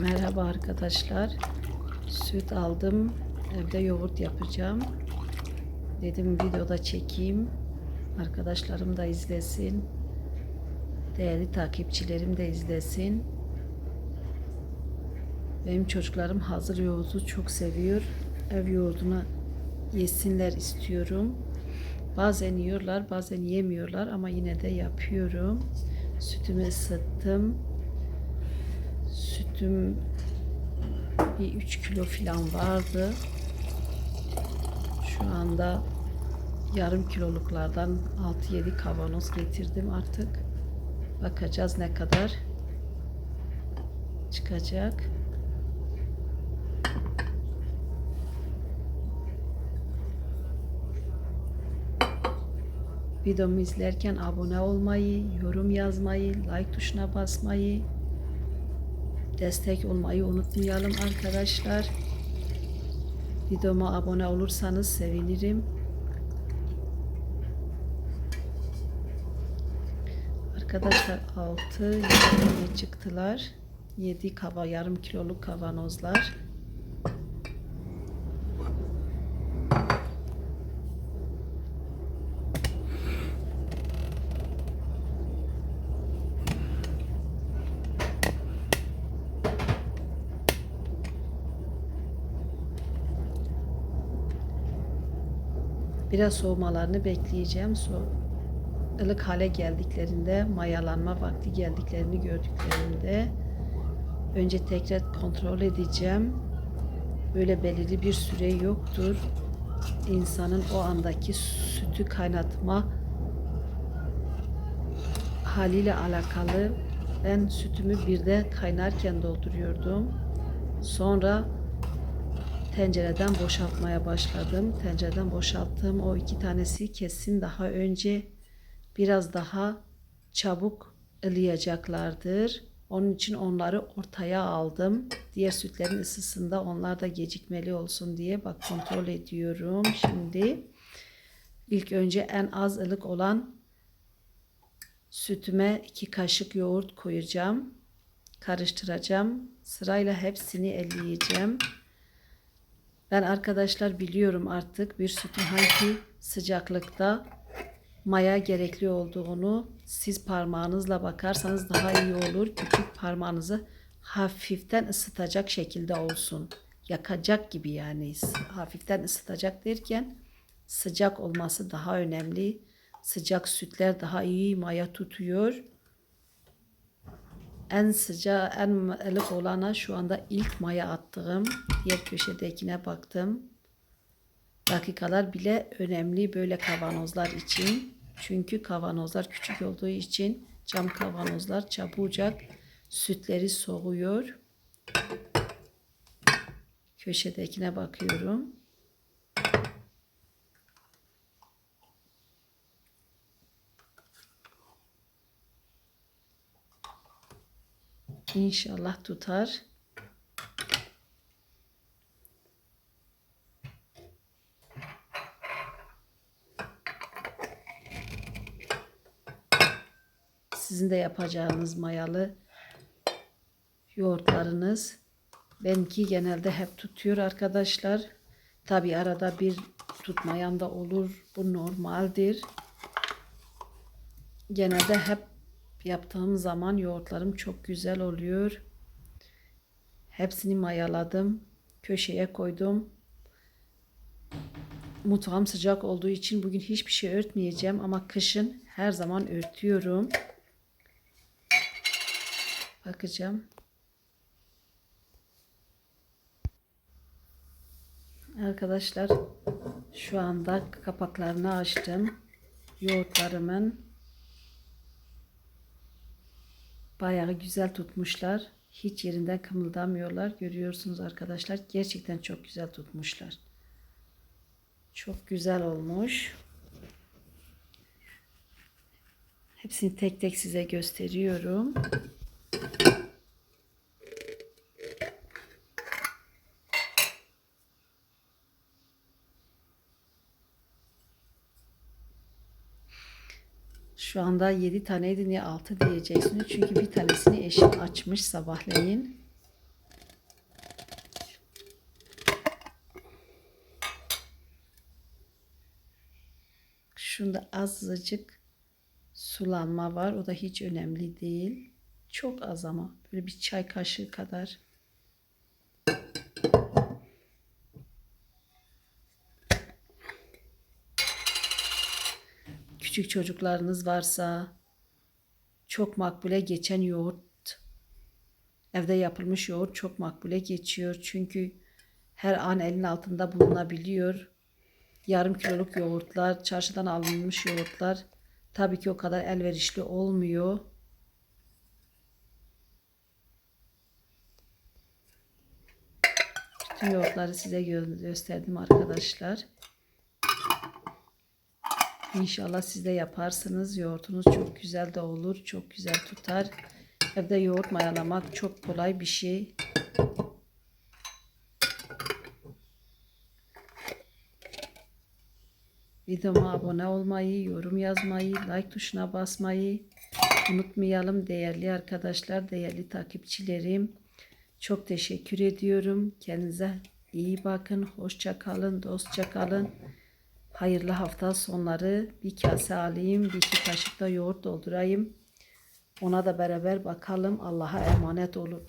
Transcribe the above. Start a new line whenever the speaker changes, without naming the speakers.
Merhaba arkadaşlar. Süt aldım. Evde yoğurt yapacağım. Dedim videoda çekeyim. Arkadaşlarım da izlesin. Değerli takipçilerim de izlesin. Benim çocuklarım hazır yoğurdu çok seviyor. Ev yoğurdunu yesinler istiyorum. Bazen yiyorlar, bazen yemiyorlar ama yine de yapıyorum. Sütümü ısıttım. Sütüm bir 3 kilo falan vardı. Şu anda yarım kiloluklardan 6-7 kavanoz getirdim artık. Bakacağız ne kadar çıkacak. Videomu izlerken abone olmayı, yorum yazmayı, like tuşuna basmayı, destek olmayı unutmayalım arkadaşlar. Videoma abone olursanız sevinirim. Arkadaşlar 6 7 çıktılar. 7 kava yarım kiloluk kavanozlar. Biraz soğumalarını bekleyeceğim. So ılık hale geldiklerinde, mayalanma vakti geldiklerini gördüklerinde önce tekrar kontrol edeceğim. Böyle belirli bir süre yoktur. İnsanın o andaki sütü kaynatma haliyle alakalı. Ben sütümü birde kaynarken dolduruyordum. Sonra tencereden boşaltmaya başladım. Tencereden boşalttığım o iki tanesi kesin daha önce biraz daha çabuk ılıyacaklardır. Onun için onları ortaya aldım. Diğer sütlerin ısısında onlar da gecikmeli olsun diye bak kontrol ediyorum. Şimdi ilk önce en az ılık olan sütüme iki kaşık yoğurt koyacağım. Karıştıracağım. Sırayla hepsini elleyeceğim. Ben arkadaşlar biliyorum artık bir sütün hangi sıcaklıkta maya gerekli olduğunu siz parmağınızla bakarsanız daha iyi olur. Küçük parmağınızı hafiften ısıtacak şekilde olsun. Yakacak gibi yani hafiften ısıtacak derken sıcak olması daha önemli. Sıcak sütler daha iyi maya tutuyor. En sıcağı, en ılık olana şu anda ilk maya attığım. Diğer köşedekine baktım. Dakikalar bile önemli böyle kavanozlar için. Çünkü kavanozlar küçük olduğu için cam kavanozlar çabucak sütleri soğuyor. Köşedekine bakıyorum. İnşallah tutar. Sizin de yapacağınız mayalı yoğurtlarınız. Benimki genelde hep tutuyor arkadaşlar. Tabi arada bir tutmayan da olur. Bu normaldir. Genelde hep yaptığım zaman yoğurtlarım çok güzel oluyor. Hepsini mayaladım. Köşeye koydum. Mutfağım sıcak olduğu için bugün hiçbir şey örtmeyeceğim ama kışın her zaman örtüyorum. Bakacağım. Arkadaşlar şu anda kapaklarını açtım. Yoğurtlarımın bayağı güzel tutmuşlar. Hiç yerinden kımıldamıyorlar. Görüyorsunuz arkadaşlar. Gerçekten çok güzel tutmuşlar. Çok güzel olmuş. Hepsini tek tek size gösteriyorum. Şu anda 7 taneydi niye 6 diyeceksiniz. Çünkü bir tanesini eşim açmış sabahleyin. Şunda azıcık sulanma var. O da hiç önemli değil. Çok az ama. Böyle bir çay kaşığı kadar. Küçük çocuklarınız varsa çok makbule geçen yoğurt evde yapılmış yoğurt çok makbule geçiyor. Çünkü her an elin altında bulunabiliyor. Yarım kiloluk yoğurtlar, çarşıdan alınmış yoğurtlar tabii ki o kadar elverişli olmuyor. Bütün yoğurtları size gö- gösterdim arkadaşlar. İnşallah siz de yaparsınız. Yoğurtunuz çok güzel de olur. Çok güzel tutar. Evde yoğurt mayalamak çok kolay bir şey. Videoma abone olmayı, yorum yazmayı, like tuşuna basmayı unutmayalım değerli arkadaşlar, değerli takipçilerim. Çok teşekkür ediyorum. Kendinize iyi bakın. Hoşça kalın, dostça kalın. Hayırlı hafta sonları. Bir kase alayım, bir iki kaşık da yoğurt doldurayım. Ona da beraber bakalım. Allah'a emanet olun.